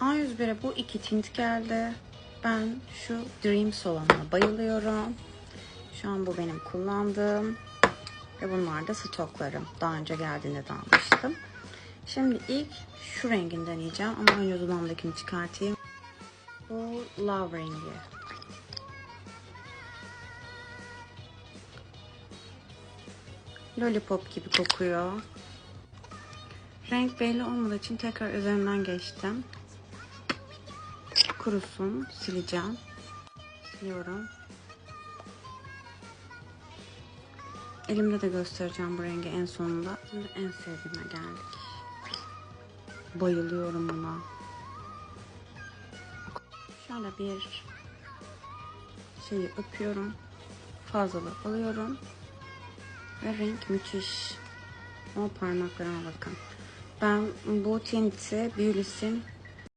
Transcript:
A101'e bu iki tint geldi. Ben şu Dreams olanına bayılıyorum. Şu an bu benim kullandığım. Ve bunlar da stoklarım. Daha önce geldiğinde de almıştım. Şimdi ilk şu rengini deneyeceğim. Ama önce dudağımdakini çıkartayım. Bu Love rengi. Lollipop gibi kokuyor. Renk belli olmadığı için tekrar üzerinden geçtim. Kurusun. Sileceğim. Siliyorum. Elimde de göstereceğim bu rengi en sonunda. Şimdi en sevdiğime geldik. Bayılıyorum buna. Şöyle bir şeyi öpüyorum. Fazlalık alıyorum. Ve renk müthiş. Ama parmaklarıma bakın. Ben bu tinti Beulis'in